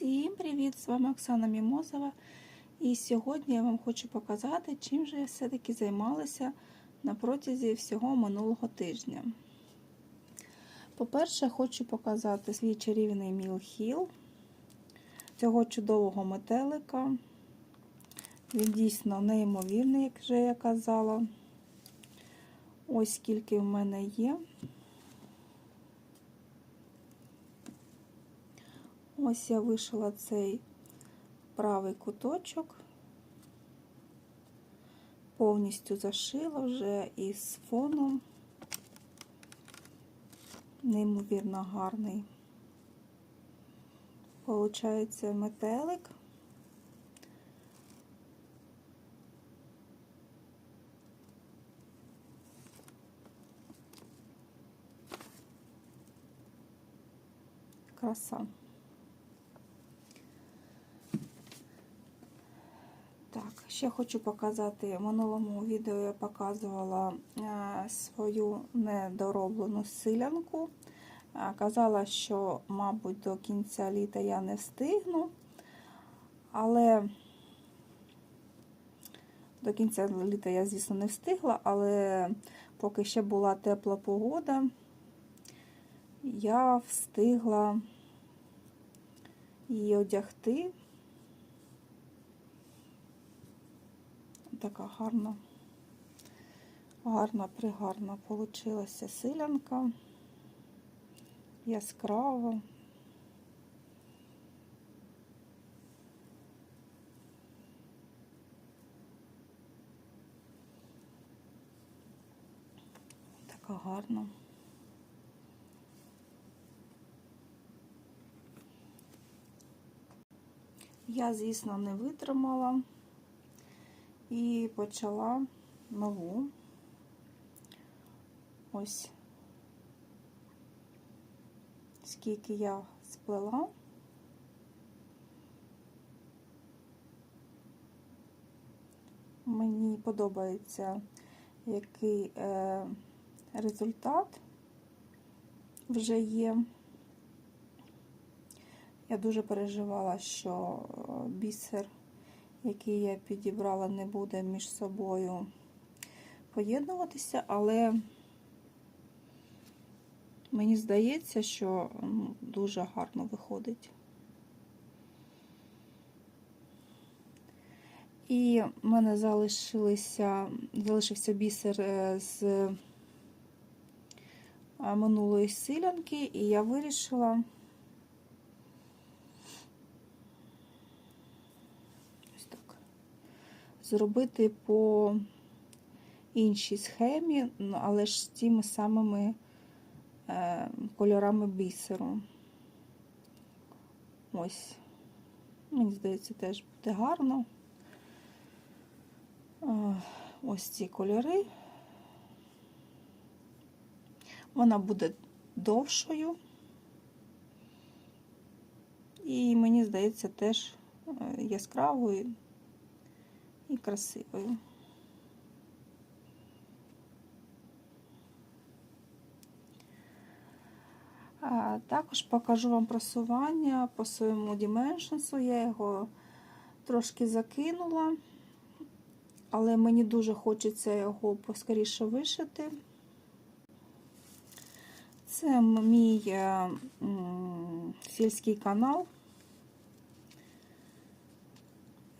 Всім привіт! З вами Оксана Мімозова. І сьогодні я вам хочу показати, чим же я все-таки займалася на протязі всього минулого тижня. По-перше, хочу показати свій чарівний мілхіл цього чудового метелика. Він дійсно неймовірний, як вже я казала. Ось скільки в мене є. Ось я вишила цей правий куточок, повністю зашила вже із фоном, неймовірно гарний. Получається метелик. Краса. Так, ще хочу показати. В минулому відео я показувала е, свою недороблену силянку. Е, казала, що, мабуть, до кінця літа я не встигну, але до кінця літа я, звісно, не встигла, але поки ще була тепла погода, я встигла її одягти. Така гарна, гарна, пригарна получилася силянка, яскрава. Така гарна. Я, звісно, не витримала і почала нову. Ось скільки я сплела. Мені подобається, який е, результат вже є. Я дуже переживала, що е, бісер який я підібрала, не буде між собою поєднуватися, але мені здається, що дуже гарно виходить. І в мене залишилися, залишився бісер е, з е, минулої силянки, і я вирішила. Зробити по іншій схемі, ну, але ж з тими самими е, кольорами бісеру. Ось, мені здається, теж буде гарно. Е, ось ці кольори. Вона буде довшою. І мені здається, теж е, яскравою і красивою. Також покажу вам просування по своєму Dimensions. Я його трошки закинула, але мені дуже хочеться його поскоріше вишити. Це мій е, сільський канал.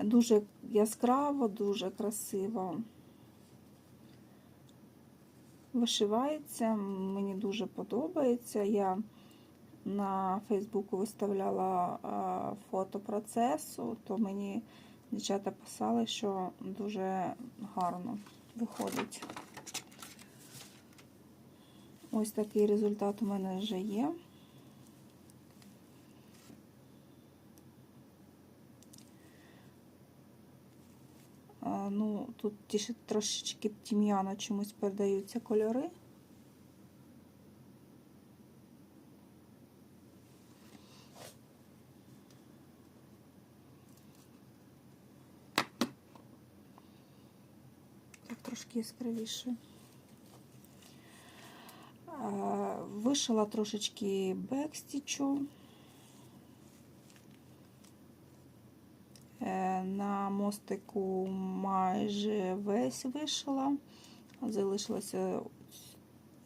Дуже яскраво, дуже красиво вишивається, мені дуже подобається. Я на Фейсбуку виставляла фото процесу, то мені дівчата писали, що дуже гарно виходить. Ось такий результат у мене вже є. Ну, тут трошечки тім'яно чомусь передаються кольори. Так, трошки яскравіше. Вишила трошечки бекстічу. На мостику майже весь вишила. Залишилося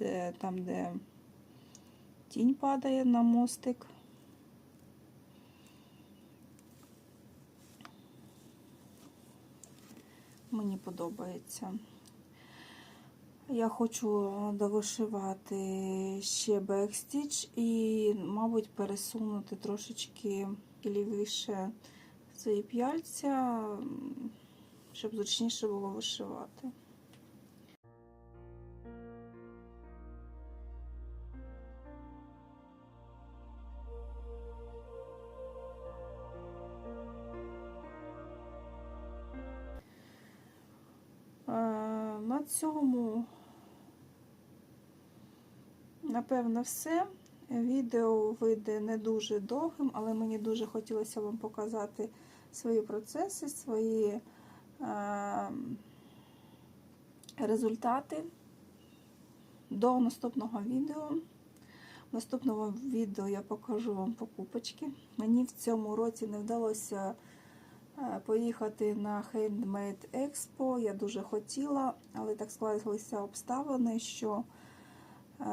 е, там, де тінь падає на мостик. Мені подобається. Я хочу довишивати ще бекстіч і, мабуть, пересунути трошечки лівіше свої п'яльця, щоб зручніше було вишивати. Е, На цьому, напевно, все. Відео вийде не дуже довгим, але мені дуже хотілося вам показати свої процеси, свої е, результати до наступного відео. В наступному відео я покажу вам покупочки. Мені в цьому році не вдалося е, поїхати на Handmade Expo. Я дуже хотіла, але так склалися обставини, що е,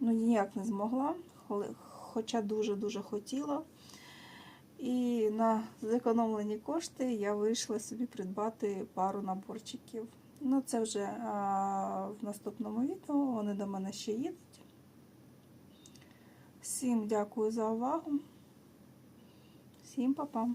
ну, ніяк не змогла, хоча дуже-дуже хотіла. І на зекономлені кошти я вирішила собі придбати пару наборчиків. Ну, це вже а, в наступному відео, вони до мене ще їдуть. Всім дякую за увагу. Всім па-па.